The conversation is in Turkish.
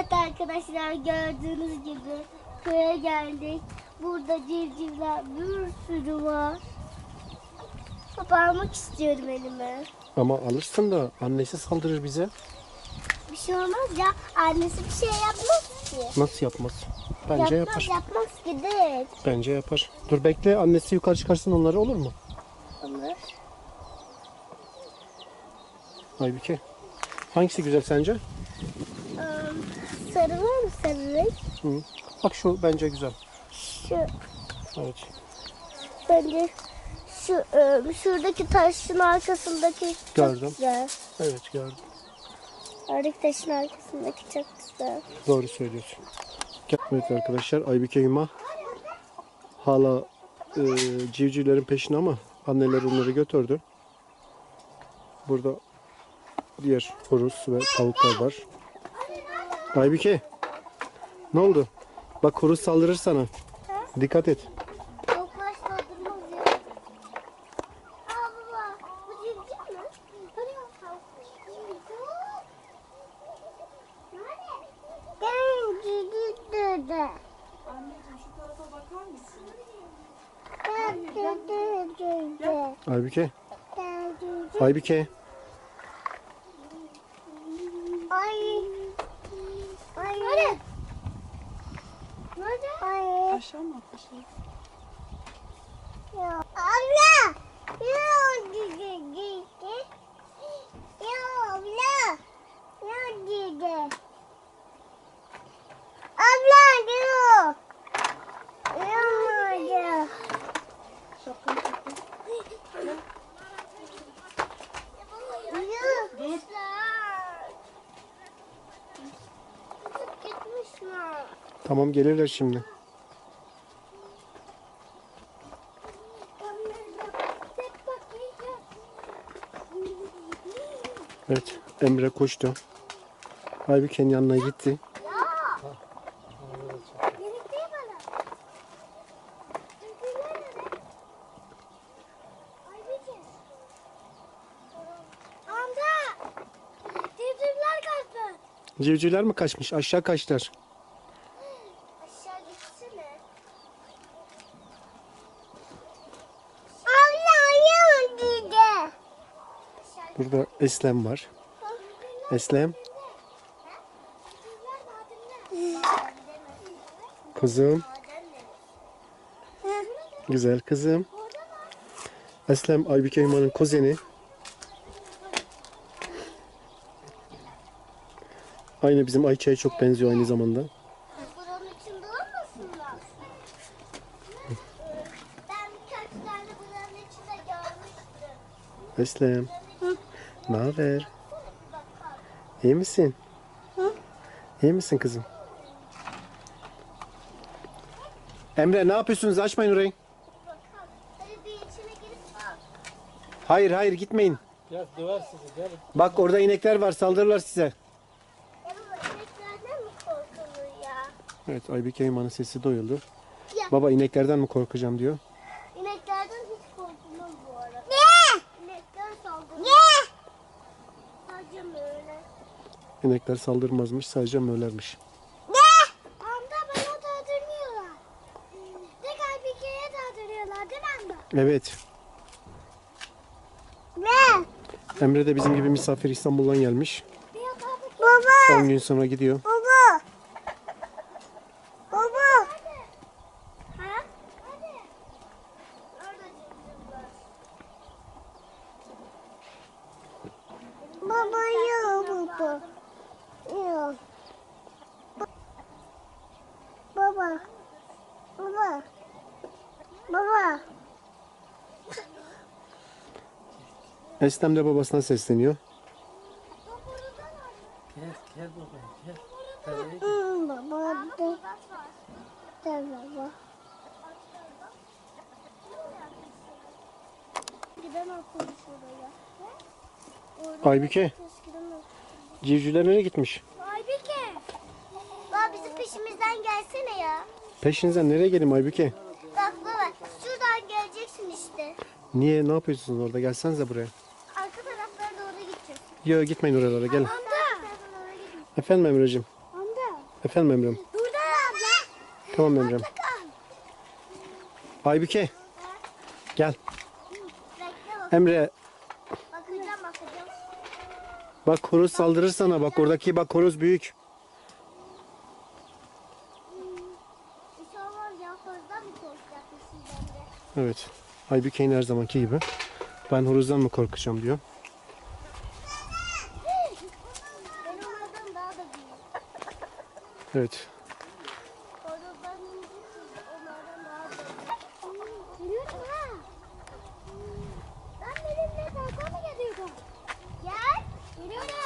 Evet arkadaşlar gördüğünüz gibi köye geldik. Burada civcivler bir sürü var. Top almak istiyorum elime. Ama alırsın da annesi saldırır bize. Bir şey olmaz ya. Annesi bir şey yapmaz ki. Nasıl yapmaz? Bence yapmaz, yapar. yapmaz gider. Bence yapar. Dur bekle annesi yukarı çıkarsın onları olur mu? Olur. Aybüke. Hangisi güzel sence? Sarı var mı sarı renk? Hı. Bak şu bence güzel. Şu Evet. bence şu e, şuradaki taşın arkasındaki çok Gördüm. güzel. Evet gördüm. Oradaki taşın arkasındaki çok güzel. Doğru söylüyorsun. Evet arkadaşlar Aybüke Yuma hala e, civcivlerin peşinde ama anneler onları götürdü. Burada diğer horoz ve tavuklar var. Aybüke ne oldu? Bak horoz saldırır sana. Dikkat et. Yoklaş doldurmaz ya. Aa baba bu civciv mi? O tavuk? Nerede? Civciv dede. Anneciğim şu tarafa bakar mısın? Dede. Aybüke. Aybüke. Atmışlar? Ya. Abla. Ya dedi. Ya abla. Ya dedi. Abla diyor. Ya takın. Dur. Gitmişler. Tamam gelirler şimdi. Evet Emre koştu. Aybüke'nin yanına gitti. Civcivler mi kaçmış? Aşağı kaçtılar. Aşağı gitsene. Abla ayağım dedi. Burada Eslem var. Eslem. Kızım. Güzel kızım. Eslem Aybüke Yuman'ın kuzeni. Aynı bizim Ayça'ya çok benziyor aynı zamanda. Eslem. Ne haber? İyi misin? İyi misin kızım? Emre ne yapıyorsunuz? Açmayın orayı. Hayır hayır gitmeyin. Gel döver sizi gel. Bak orada inekler var saldırırlar size. Ya baba ineklerden mi korkulur ya? Evet Aybüke Yuman'ın sesi duyuldu. Ya. Baba ineklerden mi korkacağım diyor. İneklerden hiç korkulmaz bu arada. Ne? İnekler saldırır. Ne? Sadece böyle. İnekler saldırmazmış sadece mölermiş. Ne? Amca bana dağıtırmıyorlar. Ne kalbikeye dağıtırıyorlar değil mi amca? Evet. Ne? Emre de bizim gibi misafir İstanbul'dan gelmiş. Baba. 10 gün sonra gidiyor. Baba. Baba. Ha? Baba yok baba. Baba. Baba. Baba. Eslem de babasına sesleniyor. Gel gel babaya gel. Hmm, baba. De baba. Gidemem şuraya. Aybüke civcivler nereye gitmiş? Aybike. Baba bizim peşimizden gelsene ya. Peşinizden nereye geleyim Aybüke? Bak baba şuradan geleceksin işte. Niye ne yapıyorsunuz orada? Gelsenize buraya. Arka taraflara doğru gideceğiz. Yok gitmeyin oralara gelin. Amca. Efendim Emre'cim. Amca. Efendim Emre'm. Burada abla. Tamam Emre'm. Aybüke. Gel. Emre. Bak horoz saldırır sana. Bak oradaki bak horoz büyük. Şey? Evet. Aybüke'nin her zamanki gibi. Ben horozdan mı korkacağım diyor. Evet. You know what?